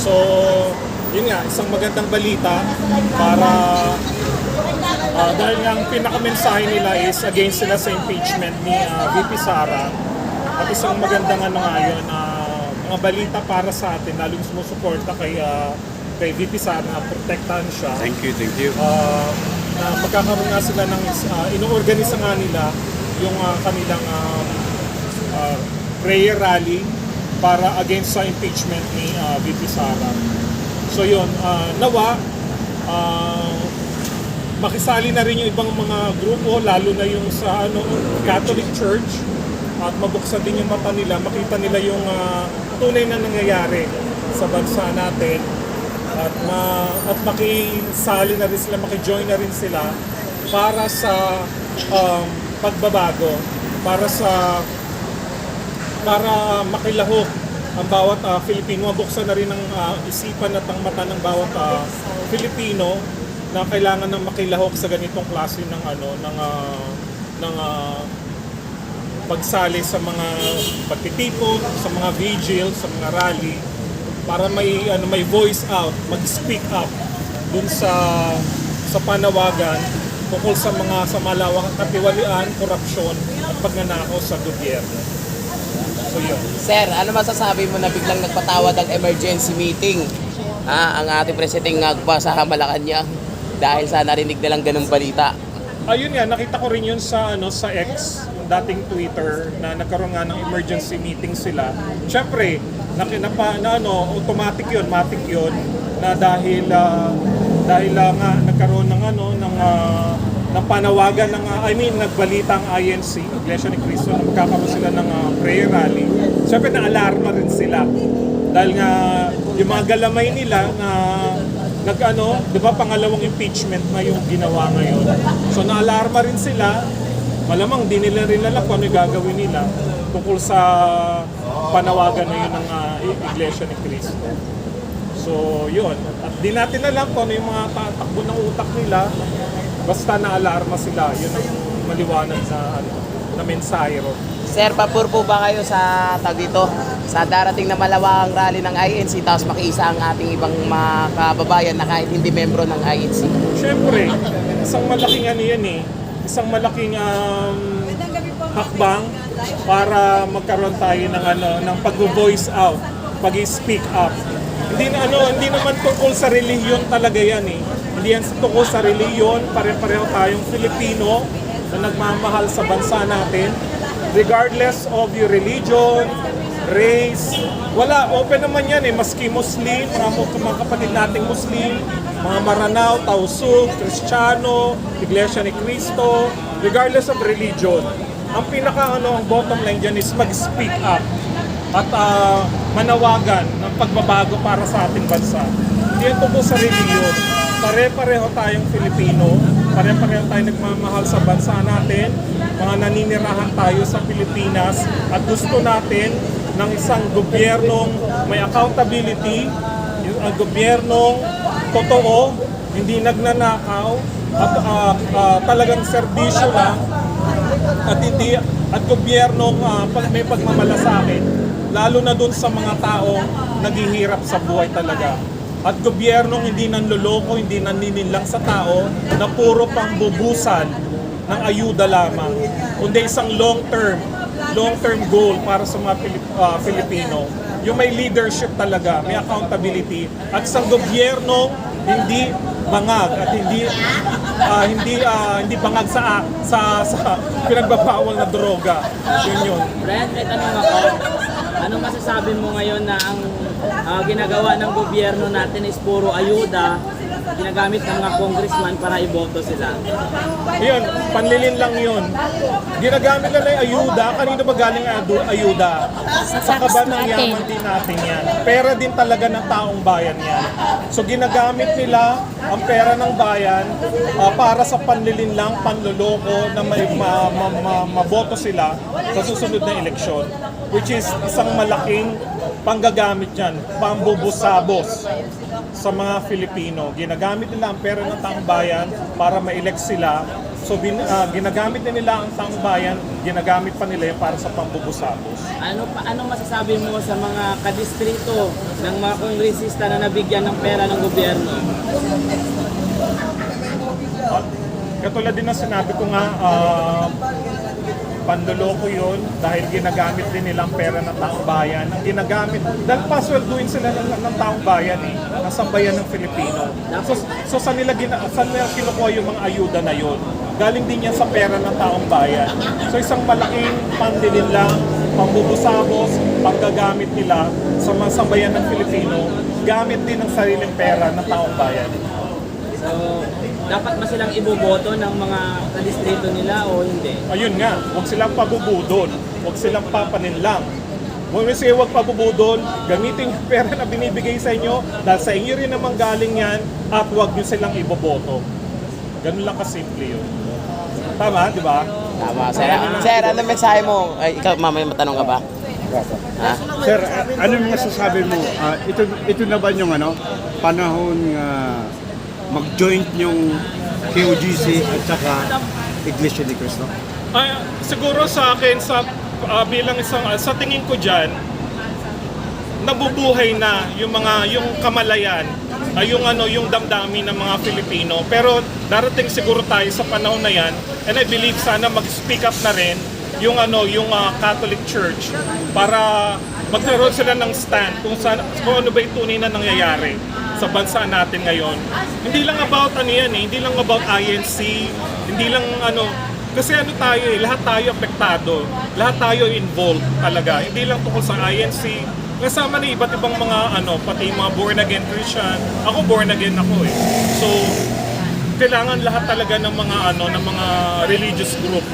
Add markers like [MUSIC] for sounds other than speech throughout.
So, yun nga, isang magandang balita para ah, dahil nga ang pinakamensahe nila is against sila sa impeachment ni ah, VP Sara at isang magandang ano nga yun, ah, mga balita para sa atin, lalong sumusuporta kay, ah, kay VP Sara na protektahan siya. Thank you, thank you. Ah, na magkakaroon nga sila ng uh, inoorganisa nga nila yung ah, kanilang um, ah, prayer rally para against sa impeachment ni ah, VP Sara. So yun, ah, nawa ah, makisali na rin yung ibang mga grupo lalo na yung sa ano Catholic Church at mabuksan din yung mata nila, makita nila yung ah, tunay na nangyayari sa bansa natin at ma at makisali na rin sila, makijoin na rin sila para sa um, pagbabago, para sa para makilahok ang bawat ah, Filipino, mabuksan na rin ang ah, isipan at ang mata ng bawat ah, Filipino na kailangan ng makilahok sa ganitong klase ng ano ng ah, ng ah, pagsali sa mga pagtitipon, sa mga vigil, sa mga rally para may ano may voice out, mag-speak up dun sa sa panawagan tungkol sa mga sa malawakang katiwalian, korupsyon at pagnanakaw sa gobyerno. Yun. Sir, ano masasabi mo na biglang nagpatawad ang emergency meeting? Ah, ang ating presidente ngagpa sa Malacanang dahil sa narinig nilang ganung balita. Ayun nga, nakita ko rin yun sa ano sa X, dating Twitter na nagkaroon nga ng emergency meeting sila. Syempre, nakinapa na ano, automatic yun, matic yun na dahil ah, dahil ah, nga nagkaroon ng ano ng ah, ng panawagan ng ah, I mean nagbalita ang INC, Iglesia ni Cristo na magkakaroon sila ng ah, prayer rally. Syempre na alarma rin sila. Dahil nga yung mga galamay nila na nag-ano, 'di ba pangalawang impeachment na yung ginawa ngayon. So naalarma rin sila. Malamang di nila rin alam kung ano yung gagawin nila tungkol sa panawagan na yun ng ah, Iglesia ni Cristo. So, yun. At di natin alam kung ano yung mga tatakbo ng utak nila. Basta naalarma sila. Yun ang maliwanag na, ano, na mensahe ron. Sir, papur po ba kayo sa tag dito? Sa darating na malawakang rally ng INC tapos makiisa ang ating ibang mga kababayan na kahit hindi membro ng INC. Siyempre, isang malaking ano yan eh. Isang malaking um, hakbang para magkaroon tayo ng ano ng pag-voice out, pag-speak up. Hindi na ano, hindi naman tungkol sa relihiyon talaga yan eh. Yan tungkol sa relihiyon, pare-pareho tayong Filipino na nagmamahal sa bansa natin. Regardless of your religion, race, wala, open naman yan eh. Maski Muslim, mga, mga kapatid nating Muslim, mga Maranao, Tausug, Kristiyano, Iglesia ni Cristo, regardless of religion. Ang pinaka ano, ang bottom line dyan is mag-speak up at ah, manawagan ng pagbabago para sa ating bansa. Hindi yan tungkol sa religion. Pare-pareho tayong Filipino, pare-pareho tayong nagmamahal sa bansa natin, mga naninirahan tayo sa Pilipinas. At gusto natin ng isang gobyernong may accountability, ang gobyernong totoo, hindi nagnanakaw, at ah, ah, talagang serbisyo lang at hindi at gobyernong ah, pag may pagmamalasakit lalo na dun sa mga taong naghihirap sa buhay talaga at gobyernong hindi nanloloko, hindi nanininlang sa tao na puro pang bubusan ng ayuda lamang kundi isang long term long term goal para sa mga Pilip- ah, Filipino yung may leadership talaga, may accountability at isang gobyerno hindi bangag at hindi ah, hindi ah, hindi bangag sa sa sa pinagbabawal na droga. Yun yun. Brent, may tanong ako. Ano masasabi mo ngayon na ang ah, ginagawa ng gobyerno natin is puro ayuda, ginagamit ng mga congressman para iboto sila? Yun, panlilin lang yun. Ginagamit nila yung ayuda. Kanino ba galing ayuda? Sa kaban ng yaman din natin yan. Pera din talaga ng taong bayan yan. So ginagamit nila ang pera ng bayan ah, para sa panlilin lang, panloloko na may ma, ma, ma- maboto sila sa susunod na eleksyon. Which is isang malaking panggagamit yan, pambubusabos sa mga Filipino. Ginagamit nila ang pera ng taong bayan para ma-elect sila So bin, ah, ginagamit na nila ang taong bayan, ginagamit pa nila yun para sa pambubusabos. Ano pa anong masasabi mo sa mga kadistrito ng mga kongresista na nabigyan ng pera ng gobyerno? At katulad din ng sinabi ko nga, ah, pandoloko yun dahil ginagamit din nilang pera ng taong bayan. Ang ginagamit, dahil pasweldoin sila ng, ng taong bayan eh, ng sambayan ng Filipino. So, so saan nila, gina, saan nila kinukuha yung mga ayuda na yun? Galing din yan sa pera ng taong bayan. So isang malaking pandi nila, pambubusabos, panggagamit nila sa mga sambayan ng Filipino, gamit din ng sariling pera ng taong bayan. So, dapat ba silang iboboto ng mga kadistrito nila o hindi? Ayun nga, huwag silang pabubudol, huwag silang papaninlang. Huwag mo siya huwag pabubudol, gamitin yung pera na binibigay sa inyo dahil sa inyo rin naman galing yan at huwag nyo silang iboboto. Ganun lang kasimple yun. Tama, di ba? Tama, sir. Sir, ano mensahe mo? Ay, ikaw, mamaya matanong ka ba? Ha? Sir, ano yung masasabi mo? Ah, ito, ito na ba yung ano, panahon nga mag-joint yung KOGC at saka Iglesia ni Cristo? Ay, siguro sa akin, sa ah, bilang isang, ah, sa tingin ko dyan, nabubuhay na yung mga, yung kamalayan, ay yung ano, yung damdamin ng mga Filipino. Pero darating siguro tayo sa panahon na yan, and I believe sana mag-speak up na rin yung ano, yung ah, Catholic Church para magkaroon sila ng stand kung, saan, kung ano ba yung tunay na nangyayari sa bansa natin ngayon. Hindi lang about ano yan eh, hindi lang about INC, hindi lang ano, kasi ano tayo eh, lahat tayo apektado, lahat tayo involved talaga. Hindi lang tungkol sa INC, kasama na iba't ibang mga ano, pati mga born again Christian. Ako born again ako eh. So, kailangan lahat talaga ng mga ano, ng mga religious group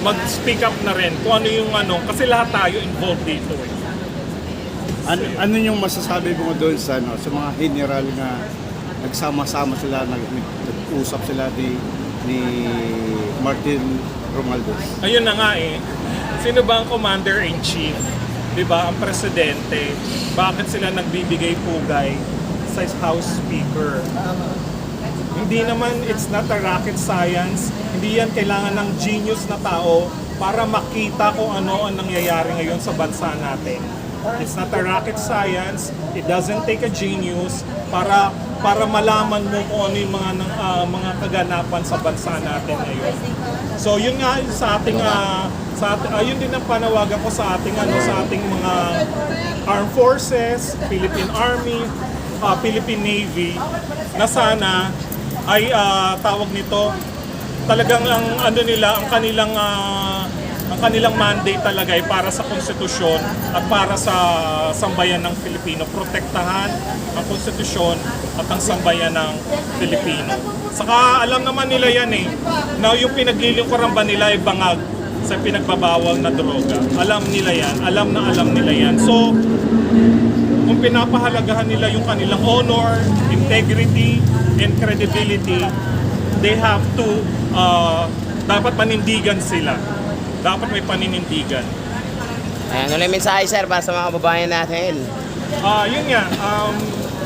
mag-speak up na rin kung ano yung ano, kasi lahat tayo involved dito eh. Ano, ano yung masasabi mo doon sa, ano, sa mga general nga nagsama-sama sila, nag, nag-usap sila ni, ni Martin Romualdez? Ayun na nga eh. Sino ba ang commander-in-chief? 'Di ba? Ang presidente. Bakit sila nagbibigay pugay sa House Speaker? Hindi naman, it's not a rocket science. Hindi yan kailangan ng genius na tao para makita kung ano ang nangyayari ngayon sa bansa natin. It's not a rocket science. It doesn't take a genius para para malaman mo kung ano yung mga ah, mga kaganapan sa bansa natin ngayon. So yun nga sa ating ah, sa ating, ah, yun din ang panawagan ko sa ating ano sa ating mga armed forces, Philippine Army, ah, Philippine Navy na sana ay ah, tawag nito talagang ang ano nila ang kanilang ah, ang kanilang mandate talaga ay para sa konstitusyon at para sa sambayan ng Pilipino. Protektahan ang konstitusyon at ang sambayan ng Pilipino. Saka alam naman nila yan eh, na yung pinaglilingkuran ba nila ay bangag sa pinagbabawal na droga. Alam nila yan, alam na alam nila yan. So, kung pinapahalagahan nila yung kanilang honor, integrity, and credibility, they have to, uh, dapat panindigan sila. Dapat may paninindigan. Ayan, ano yung mensahe, sir, para sa mga kababayan natin? Ah, yun nga, um,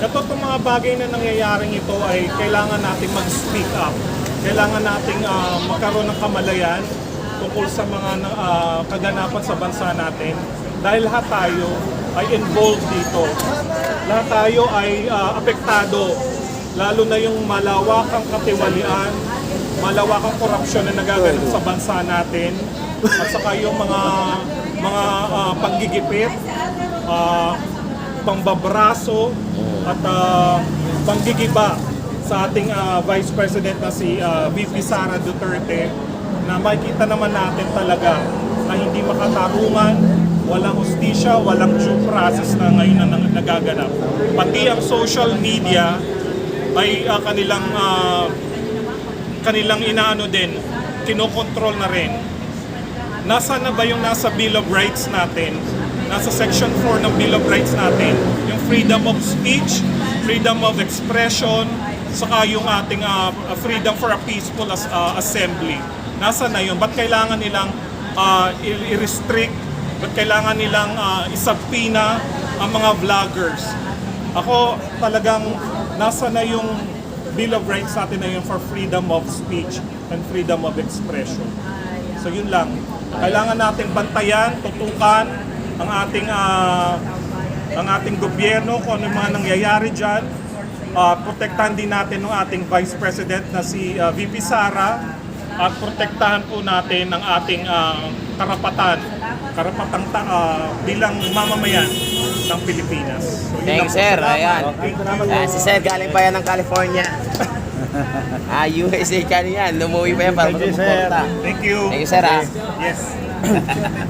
ito itong mga bagay na nangyayaring ito ay kailangan nating mag-speak up. Kailangan nating ah, magkaroon ng kamalayan tungkol sa mga ah, kaganapan sa bansa natin. Dahil lahat tayo ay involved dito. Lahat tayo ay ah, apektado. Lalo na yung malawakang katiwalian, malawakang korupsyon na nagaganap sa bansa natin. At saka yung mga mga ah, panggigipit, ah, pangbabraso at ah, panggigiba sa ating ah, Vice President na si ah, VP Sara Duterte na makikita naman natin talaga na hindi makatarungan, walang hustisya, walang due process na ngayon na nagaganap. Pati ang social media ay ah, kanilang ah, kanilang inaano din, kinokontrol na rin. Nasa na ba yung nasa Bill of Rights natin? Nasa Section 4 ng Bill of Rights natin, yung freedom of speech, freedom of expression, saka yung ating ah, freedom for a peaceful as, ah, assembly. Nasa na yun? Ba't kailangan nilang i- i-restrict? Ba't kailangan nilang uh, isagpina ang mga vloggers? Ako talagang nasa na yung Bill of Rights natin na yun for freedom of speech. and freedom of expression. So yun lang. Kailangan nating bantayan, tutukan ang ating ah, ang ating gobyerno kung ano mga nangyayari diyan. protektahan din natin ng ating Vice President na si ah, VP Sara at protektahan po natin ang ating ah, karapatan, karapatang ta- ah, bilang mamamayan ng Pilipinas. So, yun Thank lang you, po. sir. Ayan. Ayan, si Sir, galing pa yan ng California. [LAUGHS] ah, USA ka niyan. Lumuwi pa yan para Thank you, sir. magpupunta. Thank you. Thank you, sir. ah. Yes. [LAUGHS]